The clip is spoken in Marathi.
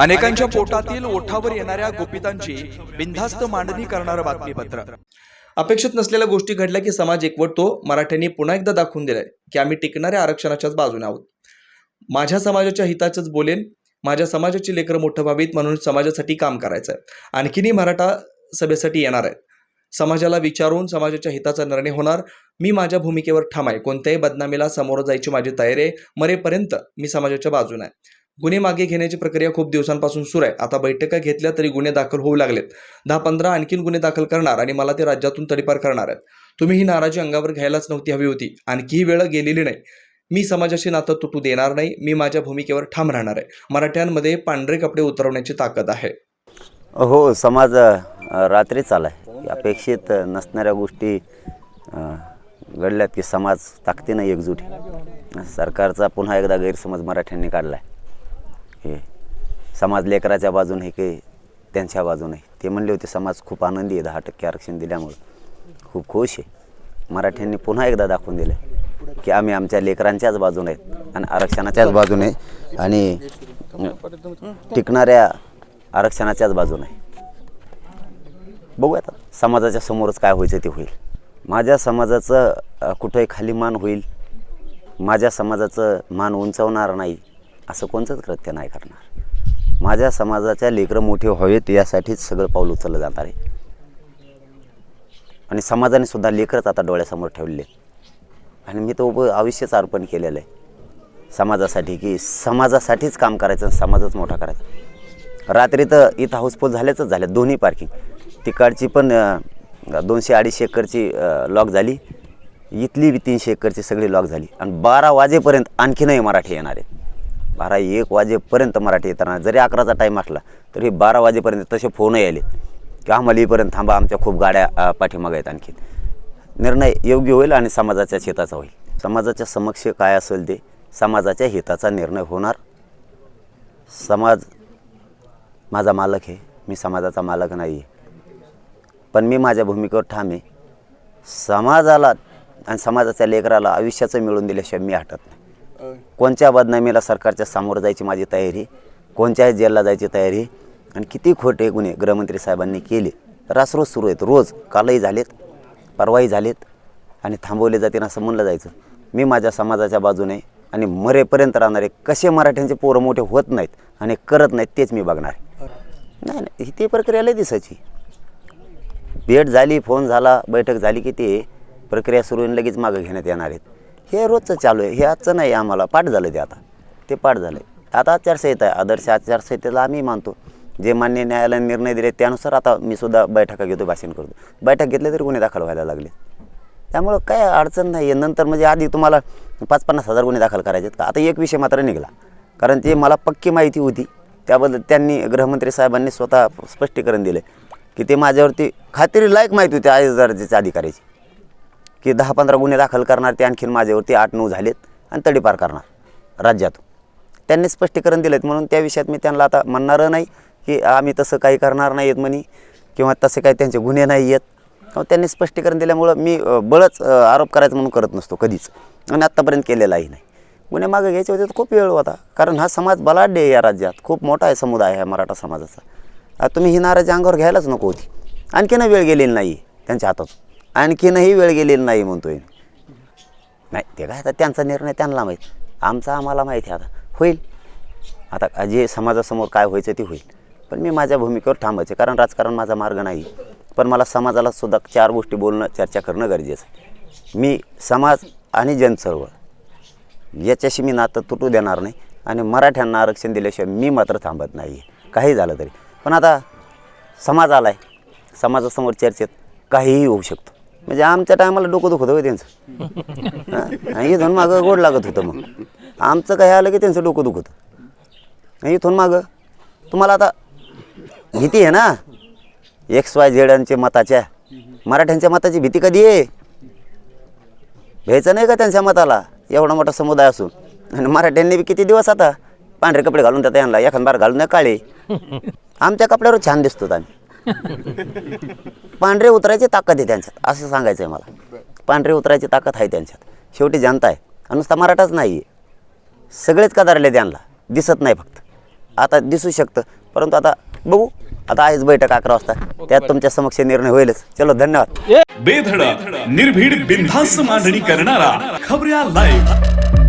अनेकांच्या पोटातील ओठावर येणाऱ्या गोपितांची बिनधास्त मांडणी करणारं बातमीपत्र. अपेक्षित नसलेल्या गोष्टी घडल्या की समाज एकवटतो. मराठ्यांनी पुन्हा एकदा दाखवून दिलंय की आम्ही टिकणाऱ्या आरक्षणाच्याच बाजूने आहोत. माझ्या समाजाच्या हिताचंच बोलेन. माझ्या समाजाची लेकरं मोठं व्हावीत म्हणून समाजासाठी काम करायचं आहे आणखीनही मराठा सभेसाठी येणार आहेत. समाजाला विचारून समाजाच्या हिताचा निर्णय होणार. मी माझ्या भूमिकेवर ठाम आहे. कोणत्याही बदनामीला सामोरं जायची माझी तयारी आहे. मरेपर्यंत मी समाजाच्या बाजूने आहे. गुन्हे मागे घेण्याची प्रक्रिया खूप दिवसांपासून सुरू आहे. आता बैठका घेतल्या तरी गुन्हे दाखल होऊ लागलेत. दहा पंधरा आणखीन गुन्हे दाखल करणार आणि मला ते राज्यातून तडीपार करणार आहेत. तुम्ही ही नाराजी अंगावर घ्यायलाच नव्हती हवी होती. आणखी वेळ गेलेली नाही. मी समाजाशी नातं तुटू देणार नाही. मी माझ्या भूमिकेवर ठाम राहणार आहे. मराठ्यांमध्ये पांढरे कपडे उतरवण्याची ताकद आहे. हो समाज रात्री चालाय. आहे अपेक्षित नसणाऱ्या गोष्टी घडल्यात की समाज ताकदीनं एकजूट सरकारचा पुन्हा एकदा गैरसमज मराठ्यांनी काढला आहे हे समाज लेकराच्या बाजूने आहे की त्यांच्या बाजूने. ते म्हणले होते समाज खूप आनंदी आहे दहा टक्के आरक्षण दिल्यामुळं खूप खुश आहे मराठ्यांनी पुन्हा एकदा दाखवून दिलं की आम्ही आमच्या लेकरांच्याच बाजूने आहेत आणि आरक्षणाच्याच बाजूने. आणि टिकणाऱ्या आरक्षणाच्याच बाजूने आहे. बघूया आता समाजाच्या समोरच काय व्हायचं ते होईल माझ्या समाजाचं कुठंही खाली मान होईल माझ्या समाजाचं मान उंचावणार नाही असं कोणतंच कृत्य नाही करणार. माझ्या समाजाच्या लेकरं मोठे व्हावेत यासाठीच सगळं पाऊल उचललं जाणार आहे. आणि समाजाने सुद्धा लेकरच आता डोळ्यासमोर ठेवले आणि मी तो उभं आयुष्यच अर्पण केलेलं आहे. समाजासाठी की समाजासाठीच काम करायचं आणि समाजच मोठा करायचा. रात्री तर इथं हाऊसफुल झाल्याच झालं दोन्ही पार्किंग. तिकडची पण दोनशे अडीचशे एकरची लॉक झाली. इथली बी तीनशे एकरची सगळी लॉक झाली. आणि बारा वाजेपर्यंत आणखीनही मराठी येणार आहेत. बारा एक वाजेपर्यंत मराठी येताना. जरी अकराचा टाईम असला तरी बारा वाजेपर्यंत तसे फोनही आले. की आम्हाला इथपर्यंत थांबा आमच्या खूप गाड्या पाठीमागं आहेत आणखी निर्णय योग्य होईल आणि समाजाच्या हिताचा होईल. समाजाच्या समक्ष काय असेल ते समाजाच्या हिताचा निर्णय होणार. समाज माझा मालक आहे. मी समाजाचा मालक नाही आहे. पण मी माझ्या भूमिकेवर ठाम आहे. समाजाला आणि समाजाच्या लेकराला आयुष्याचं मिळून दिल्याशिवाय मी हटत नाही. कोणत्या बदनामीला सरकारच्या सामोरं जायची माझी तयारी? कोणत्याही जेलला जायची तयारी? आणि किती खोटे गुन्हे गृहमंत्री साहेबांनी केले? रासरोज सुरू आहेत रोज. कालही झालेत परवाही झालेत. आणि थांबवले जातील असं म्हणलं जायचं. मी माझ्या समाजाच्या बाजूने आणि मरेपर्यंत राहणारे कसे मराठ्यांचे पोरं मोठे होत नाहीत आणि करत नाहीत तेच मी बघणार आहे. नाही नाही ही ती प्रक्रिया लय दिसायची. भेट झाली फोन झाला बैठक झाली की ते प्रक्रिया सुरू होऊन लगेच मागं घेण्यात येणार आहेत. हे रोजचं चालू आहे. हे आजचं नाही आम्हाला पाठ झालं ते आता. ते पाठ झालं आहे आता आचारसंहिता आहे. आदर्श आचारसंहितेला आम्ही मानतो. जे मान्य न्यायालयाने निर्णय दिले त्यानुसार आता मी सुद्धा बैठका घेतो भाषण करतो. बैठक घेतली तरी गुन्हे दाखल व्हायला लागले. त्यामुळं काय अडचण नाही. आहे नंतर म्हणजे आधी तुम्हाला पाच पन्नास हजार गुन्हे दाखल करायचे आहेत का? आता एक विषय मात्र निघाला. कारण ते मला पक्की माहिती होती. त्याबद्दल त्यांनी गृहमंत्री साहेबांनी स्वतः स्पष्टीकरण दिले की ते माझ्यावरती खात्री लायक माहिती होती आय दर्जाच्या अधिकाऱ्याची. की दहा पंधरा गुन्हे दाखल करणार ते आणखीन माझ्यावरती आठ नऊ झालेत आणि तडीपार करणार राज्यातून त्यांनी स्पष्टीकरण दिलेत म्हणून त्या विषयात मी त्यांना आता म्हणणारं नाही की आम्ही तसं काही करणार नाही आहेत म्हणे किंवा तसे काही त्यांचे गुन्हे नाही आहेत त्यांनी स्पष्टीकरण दिल्यामुळं मी बळच आरोप करायचं म्हणून करत नसतो कधीच आणि आत्तापर्यंत केलेलाही नाही. गुन्हे मागे घ्यायचे होते तर खूप वेळ होता कारण हा समाज बलाढ्य आहे या राज्यात खूप मोठा आहे समुदाय आहे मराठा समाजाचा. तुम्ही ही नाराजी अंगावर घ्यायलाच नको होती. आणखीनही वेळ गेलेली नाही त्यांच्या हातात. आणखीनही वेळ गेलेली नाही म्हणतोय नाही ते काय आता त्यांचा निर्णय त्यांना माहीत. आमचा आम्हाला माहिती आहे आता. होईल. आता जे समाजासमोर काय व्हायचं ते होईल. पण मी माझ्या भूमिकेवर थांबायचे कारण राजकारण माझा मार्ग नाही. पण मला समाजाला सुद्धा चार गोष्टी बोलणं चर्चा करणं गरजेचं आहे. मी समाज आणि जनचळवळ याच्याशी मी नातं तुटू देणार नाही. आणि मराठ्यांना आरक्षण दिल्याशिवाय मी मात्र थांबत नाही आहे. काही झालं तरी. पण आता समाज आला आहे समाजासमोर चर्चेत काहीही होऊ शकतं. म्हणजे आमच्या टायमाला डोकं दुखत होतं त्यांचं. हां? इथून मागं गोड लागत होतं मग. आमचं काही आलं की त्यांचं डोकं दुखत इथून मागं तुम्हाला आता भीती आहे ना? एक्स वाय झेडांच्या मताच्या मराठ्यांच्या मताची भीती कधी आहे? घ्यायचं नाही का त्यांच्या मताला? एवढा मोठा समुदाय असून. आणि मराठ्यांनी बी किती दिवस आता पांढरे कपडे घालून त्यात यांना एखाद बार घालून काळे. आमच्या कपड्यावर छान दिसतो आम्ही. पांढरे उतरायची ताकद आहे त्यांच्यात असं सांगायचं आहे मला. पांढरे उतरायची ताकद आहे त्यांच्यात. शेवटी जनता आहे. आणि नुसता मराठाच नाही आहे सगळेच कदारले त्यांना. दिसत नाही फक्त. आता दिसू शकतं. परंतु आता बघू. आता आहेच बैठक अकरा वाजता. त्यात तुमच्या समक्ष निर्णय होईलच. चलो धन्यवाद. बेधडक निर्भीड बिनधास्त मांडणी करणारा खबऱ्या लाईव्ह